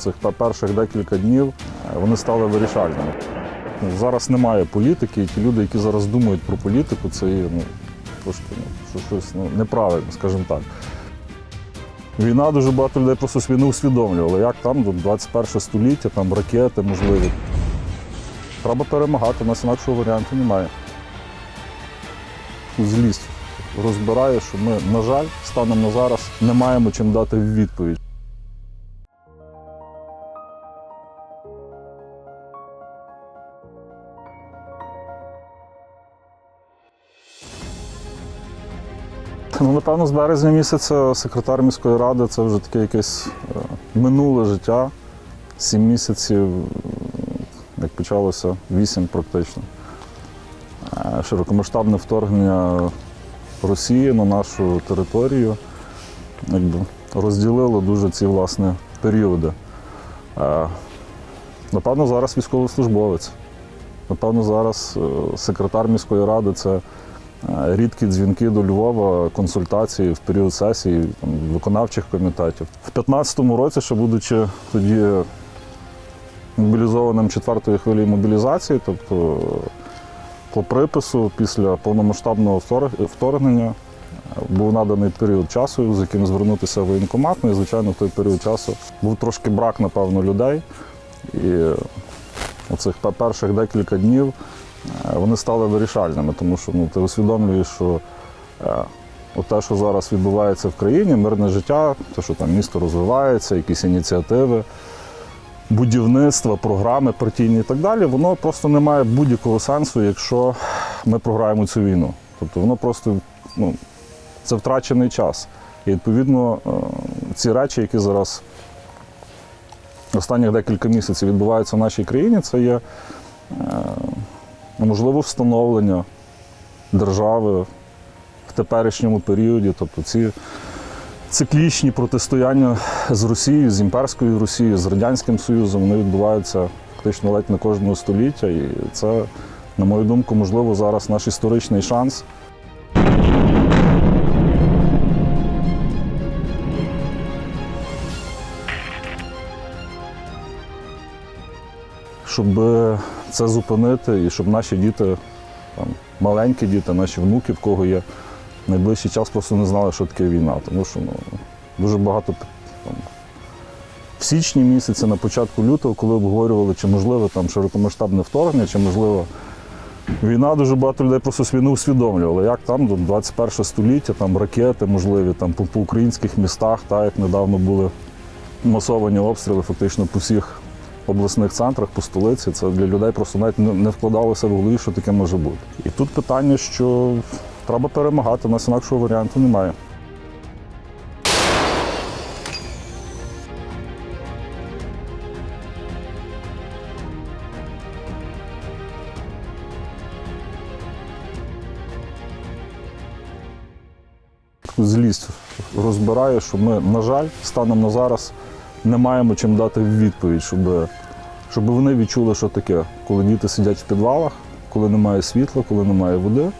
Оцих пе- перших декілька днів е, вони стали вирішальними. Зараз немає політики, і ті люди, які зараз думають про політику, це є ну, трошки ну, щось ну, неправильно, скажімо так. Війна дуже багато людей просто собі не усвідомлювали, як там ну, 21 століття, там ракети можливі. Треба перемагати, у нас інакшого варіанту немає. Злість розбирає, що ми, на жаль, станом на зараз не маємо чим дати відповідь. Ну, напевно, з березня місяця секретар міської ради це вже таке якесь е, минуле життя. Сім місяців, як почалося, вісім практично. Е, Широкомасштабне вторгнення Росії на нашу територію якби, розділило дуже ці власне періоди. Е, Напевно, зараз військовослужбовець. Напевно, зараз секретар міської ради це рідкі дзвінки до Львова, консультації в період сесії там, виконавчих комітетів. В 2015 році, ще будучи тоді мобілізованим четвертої хвилі мобілізації, тобто е, по припису після повномасштабного вторгнення е, був наданий період часу, з яким звернутися в воєнкомат. Ну і, звичайно, в той період часу був трошки брак, напевно, людей. І оцих перших декілька днів е, вони стали вирішальними, тому що ну, ти усвідомлюєш, що е, от те, що зараз відбувається в країні, мирне життя, те, що там місто розвивається, якісь ініціативи, будівництва, програми партійні і так далі, воно просто не має будь-якого сенсу, якщо ми програємо цю війну. Тобто воно просто ну, це втрачений час. І відповідно е, ці речі, які зараз останніх декілька місяців відбуваються в нашій країні, це є е, можливо встановлення держави в теперішньому періоді, тобто ці циклічні протистояння з Росією, з імперською Росією, з Радянським Союзом, вони відбуваються фактично ледь не кожного століття. І це, на мою думку, можливо, зараз наш історичний шанс. щоб це зупинити і щоб наші діти, там, маленькі діти, наші внуки, в кого є найближчий час, просто не знали, що таке війна. Тому що ну, дуже багато там, в січні місяці, на початку лютого, коли обговорювали, чи можливе там широкомасштабне вторгнення, чи можливо війна, дуже багато людей просто собі не усвідомлювали, як там до 21 століття, там ракети можливі там, по, по українських містах, так як недавно були масовані обстріли фактично по всіх обласних центрах, по столиці. Це для людей просто навіть не вкладалося в голові, що таке може бути. І тут питання, що треба перемагати, у нас інакшого варіанту немає. Злість розбирає, що ми, на жаль, станом на зараз не маємо чим дати відповідь, щоб, щоб вони відчули, що таке, коли діти сидять в підвалах, коли немає світла, коли немає води.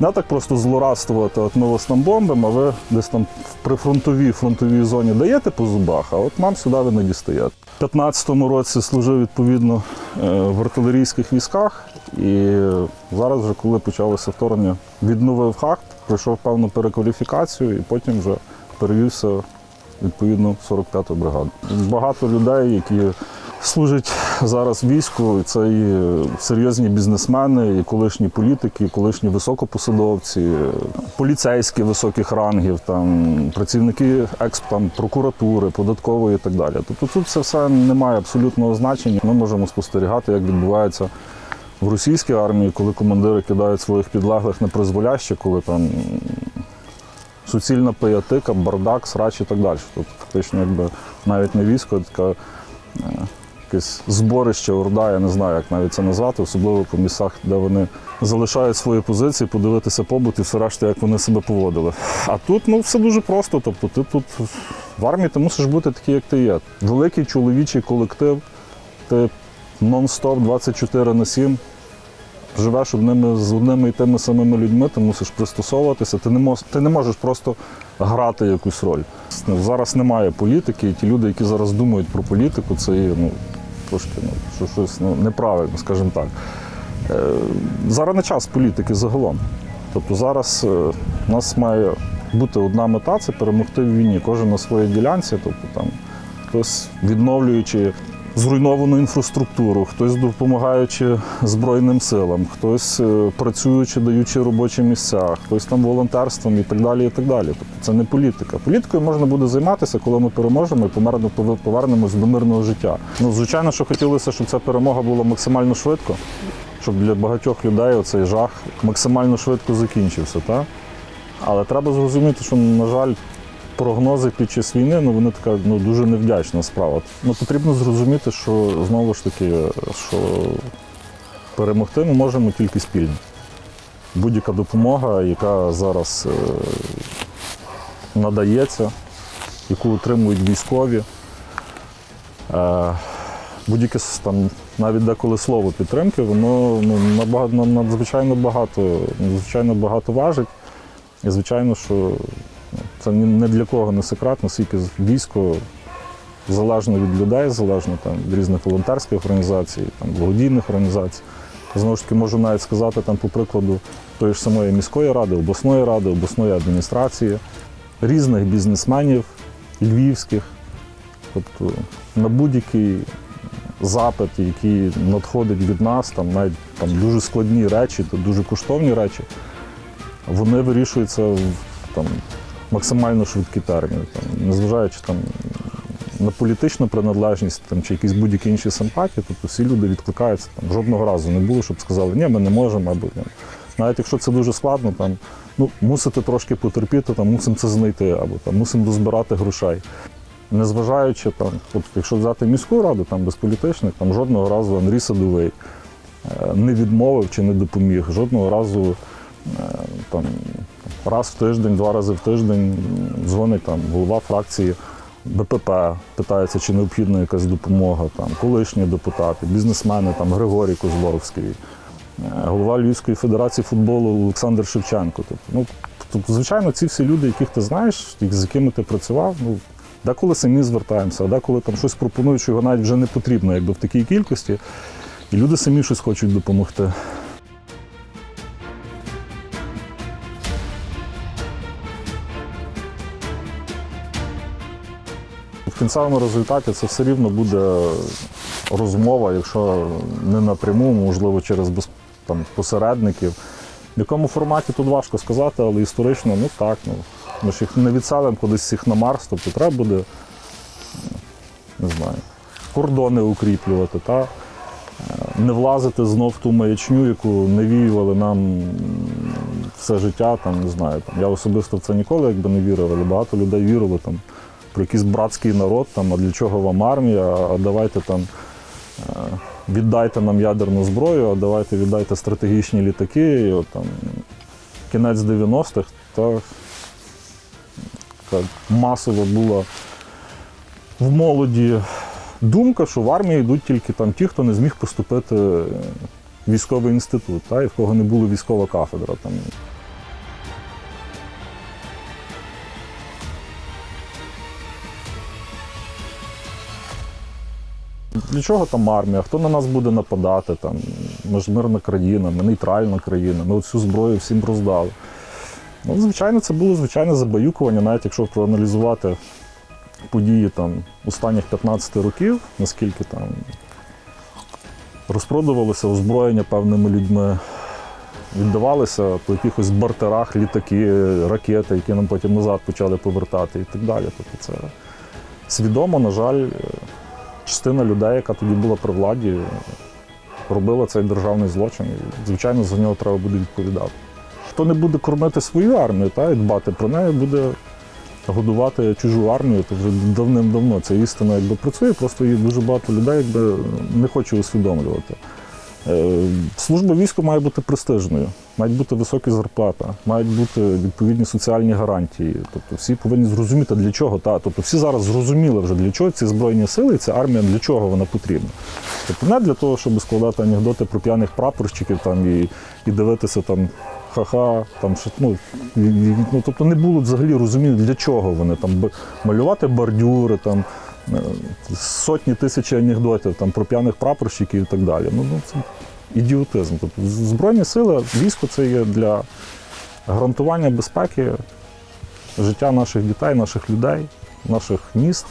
Не так просто злорадствувати, от ми вас там бомбимо, а ви десь там в прифронтовій фронтовій зоні даєте по зубах, а от нам сюди ви не дістаєте. У 15-му році служив відповідно е, в артилерійських військах, і зараз, вже коли почалося вторгнення, відновив хакт, пройшов певну перекваліфікацію і потім вже перевівся відповідно в 45-ту бригаду. Багато людей, які служать зараз війську, це і серйозні бізнесмени, і колишні політики, і колишні високопосадовці, поліцейські високих рангів, там працівники екс там, прокуратури, податкової і так далі. Тобто тут це все не має абсолютного значення. Ми можемо спостерігати, як відбувається в російській армії, коли командири кидають своїх підлеглих на призволяще, коли там суцільна пиятика, бардак, срач і так далі. Тобто фактично, якби навіть не військо, а така е, якесь зборище, орда, я не знаю, як навіть це назвати, особливо по місцях, де вони залишають свої позиції, подивитися побут і все решта, як вони себе поводили. А тут ну, все дуже просто. Тобто, ти тут в армії ти мусиш бути такий, як ти є. Великий чоловічий колектив, ти нон-стоп 24 на 7 живеш одними з одними і тими самими людьми, ти мусиш пристосовуватися. Ти не, мож, ти не можеш просто грати якусь роль. Зараз немає політики, і ті люди, які зараз думають про політику, це ну, трошки ну, що щось ну, неправильно, скажімо так. Е, Зараз не час політики загалом. Тобто зараз е, у нас має бути одна мета це перемогти в війні. Кожен на своїй ділянці, тобто там хтось відновлюючи зруйновану інфраструктуру, хтось допомагаючи Збройним силам, хтось е, працюючи, даючи робочі місця, хтось там волонтерством і так далі. і так далі. Тобто це не політика. Політикою можна буде займатися, коли ми переможемо і померно пове- повернемось до мирного життя. Ну, звичайно, що хотілося, щоб ця перемога була максимально швидко, щоб для багатьох людей оцей жах максимально швидко закінчився. Так? Але треба зрозуміти, що, на жаль, прогнози під час війни ну, вони така ну, дуже невдячна справа. Ну, потрібно зрозуміти, що знову ж таки, що перемогти ми можемо тільки спільно. Будь-яка допомога, яка зараз е, надається, яку отримують військові. Е, будь-яке там навіть деколи слово підтримки, воно ну, набагато, надзвичайно багато, надзвичайно багато важить. І звичайно, що це не для кого не секрет, наскільки військо залежно від людей, залежно там, від різних волонтерських організацій, там, благодійних організацій. Знову ж таки, можу навіть сказати там, по прикладу тої ж самої міської ради, обласної ради, обласної адміністрації, різних бізнесменів львівських. Тобто на будь-який запит, який надходить від нас, там навіть там дуже складні речі, дуже коштовні речі, вони вирішуються там, максимально швидкі терміни. Там, незважаючи там, на політичну приналежність там, чи якісь будь-які інші симпатії, тобто всі люди відкликаються. Там, жодного разу не було, щоб сказали, ні, ми не можемо, або ні. навіть якщо це дуже складно, там, ну, мусите трошки потерпіти, там, мусимо це знайти, або там, мусимо дозбирати грошей. Незважаючи там, от, якщо взяти міську раду, там без політичних, там жодного разу Андрій Садовий е, не відмовив чи не допоміг. Жодного разу е, там, раз в тиждень, два рази в тиждень дзвонить там голова фракції БПП, питається, чи необхідна якась допомога, там, колишні депутати, бізнесмени, там, Григорій Козловський, е, голова Львівської федерації футболу Олександр Шевченко. Тобто, ну, тобто, звичайно, ці всі люди, яких ти знаєш, з якими ти працював, ну, деколи самі звертаємося, а деколи там щось пропонують, що його навіть вже не потрібно, якби в такій кількості. І люди самі щось хочуть допомогти. В кінцевому результаті це все рівно буде розмова, якщо не напряму, можливо, через там, посередників. В якому форматі тут важко сказати, але історично, ну так. Ну, ми ж їх не відселимо кудись всіх на Марс, тобто треба буде, не знаю, кордони укріплювати, та? е, не влазити знов в ту маячню, яку навіювали нам все життя, там, не знаю. Там. Я особисто в це ніколи якби не вірив, але багато людей вірили там, про якийсь братський народ, там, а для чого вам армія, а давайте там. е, Віддайте нам ядерну зброю, а давайте віддайте стратегічні літаки. І от, там, кінець 90-х, та така масово була в молоді думка, що в армію йдуть тільки там ті, хто не зміг поступити в військовий інститут, та, і в кого не було військова кафедра. Там. Для чого там армія? Хто на нас буде нападати? Там? Ми ж мирна країна, ми нейтральна країна, ми всю зброю всім роздали. Ну, звичайно, це було звичайне забаюкування, навіть якщо проаналізувати події там, останніх 15 років, наскільки там розпродувалося озброєння певними людьми, віддавалися по якихось бартерах літаки, ракети, які нам потім назад почали повертати і так далі. Тобто це свідомо, на жаль, частина людей, яка тоді була при владі, робила цей державний злочин. І, звичайно, за нього треба буде відповідати. Хто не буде кормити свою армію та, і дбати про неї, буде годувати чужу армію, то вже давним-давно ця істина якби працює, просто її дуже багато людей якби не хоче усвідомлювати. Е, Служба війську має бути престижною, мають бути високі зарплати, мають бути відповідні соціальні гарантії. Тобто всі повинні зрозуміти, для чого. Та. Тобто всі зараз зрозуміли вже, для чого ці збройні сили, і ця армія, для чого вона потрібна. Тобто не для того, щоб складати анекдоти про п'яних прапорщиків там, і, і дивитися там ха-ха, там що, ну, ну, тобто не було взагалі розуміння, для чого вони там малювати бордюри, там е, сотні тисяч анекдотів там, про п'яних прапорщиків і так далі. Ну, ну, це ідіотизм. Тобто, Збройні сили, військо це є для гарантування безпеки життя наших дітей, наших людей, наших міст,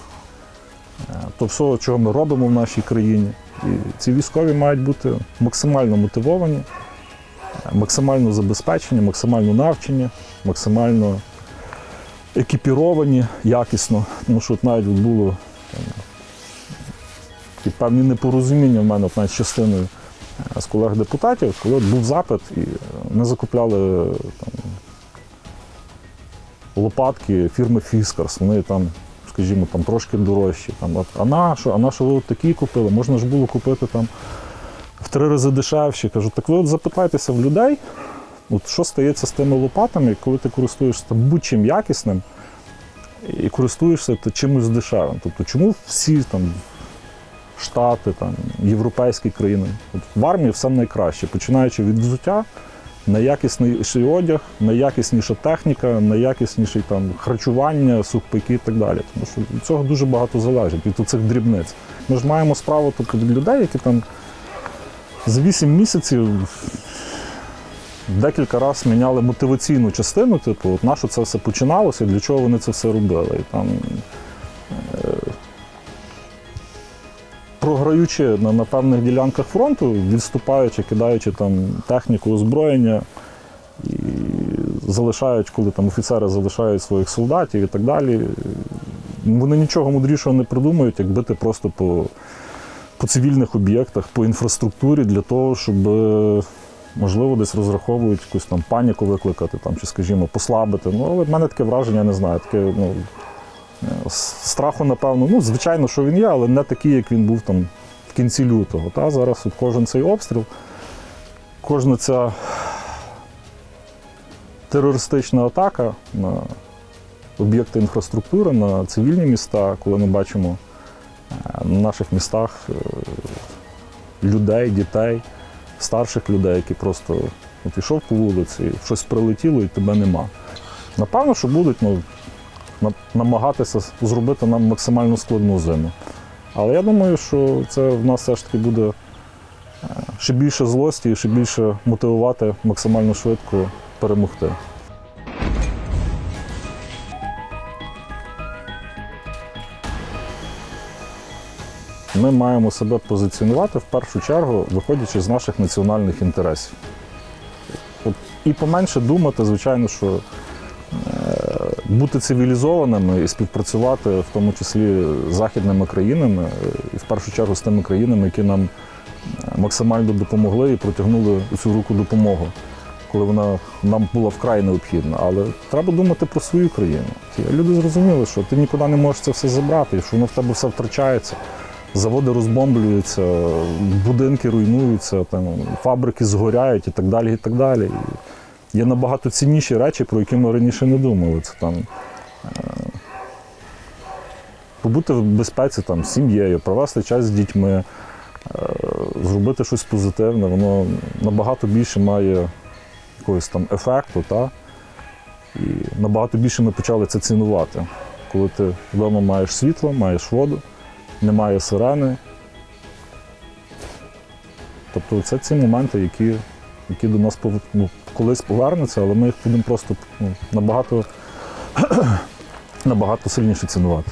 е, то всього, чого ми робимо в нашій країні. І ці військові мають бути максимально мотивовані, е, максимально забезпечені, максимально навчені, максимально екіпіровані якісно. Тому що от навіть було там, певні непорозуміння в мене навіть частиною е, з колег-депутатів, коли був запит і е, ми закупляли там, лопатки фірми Fiskars, вони там, скажімо, там трошки дорожчі. Там, от, а на що, а на що ви от такі купили? Можна ж було купити там в три рази дешевші. Кажу, так ви от запитайтеся в людей, от що стається з тими лопатами, коли ти користуєшся будь-чим якісним і користуєшся чимось дешевим. Тобто, чому всі там Штати, там, європейські країни, от в армії все найкраще, починаючи від взуття, найякісніший одяг, найякісніша техніка, найякісніший там харчування, сухпайки і так далі. Тому що від цього дуже багато залежить, від цих дрібниць. Ми ж маємо справу тобто, від людей, які там за 8 місяців декілька разів міняли мотиваційну частину, типу, от на що це все починалося, для чого вони це все робили. І там, програючи на, на певних ділянках фронту, відступаючи, кидаючи там техніку, озброєння, і залишають, коли там офіцери залишають своїх солдатів і так далі. Вони нічого мудрішого не придумають, як бити просто по, по цивільних об'єктах, по інфраструктурі для того, щоб, е, можливо, десь розраховують якусь там паніку викликати, там, чи, скажімо, послабити. Ну, але в мене таке враження, я не знаю, таке, ну, страху, напевно, ну, звичайно, що він є, але не такий, як він був там в кінці лютого. Та? Зараз от кожен цей обстріл, кожна ця терористична атака на об'єкти інфраструктури, на цивільні міста, коли ми бачимо е, на наших містах е, людей, дітей, старших людей, які просто от ішов по вулиці, щось прилетіло і тебе нема. Напевно, що будуть ну, намагатися зробити нам максимально складну зиму. Але я думаю, що це в нас все ж таки буде е, ще більше злості і ще більше мотивувати максимально швидко перемогти. Ми маємо себе позиціонувати в першу чергу, виходячи з наших національних інтересів. І поменше думати, звичайно, що бути цивілізованими і співпрацювати, в тому числі з західними країнами, е, і в першу чергу з тими країнами, які нам е, максимально допомогли і протягнули цю руку допомоги, коли вона нам була вкрай необхідна. Але треба думати про свою країну. Люди зрозуміли, що ти нікуди не можеш це все забрати, що воно в тебе все втрачається. Заводи розбомблюються, будинки руйнуються, там, фабрики згоряють і так далі. І так далі. Є набагато цінніші речі, про які ми раніше не думали. Це там е, побути в безпеці там, з сім'єю, провести час з дітьми, е, зробити щось позитивне, воно набагато більше має якогось там ефекту. Та? І набагато більше ми почали це цінувати. Коли ти вдома маєш світло, маєш воду, немає сирени. Тобто це ці моменти, які, які до нас ну, колись повернуться, але ми їх будемо просто ну, набагато, набагато сильніше цінувати.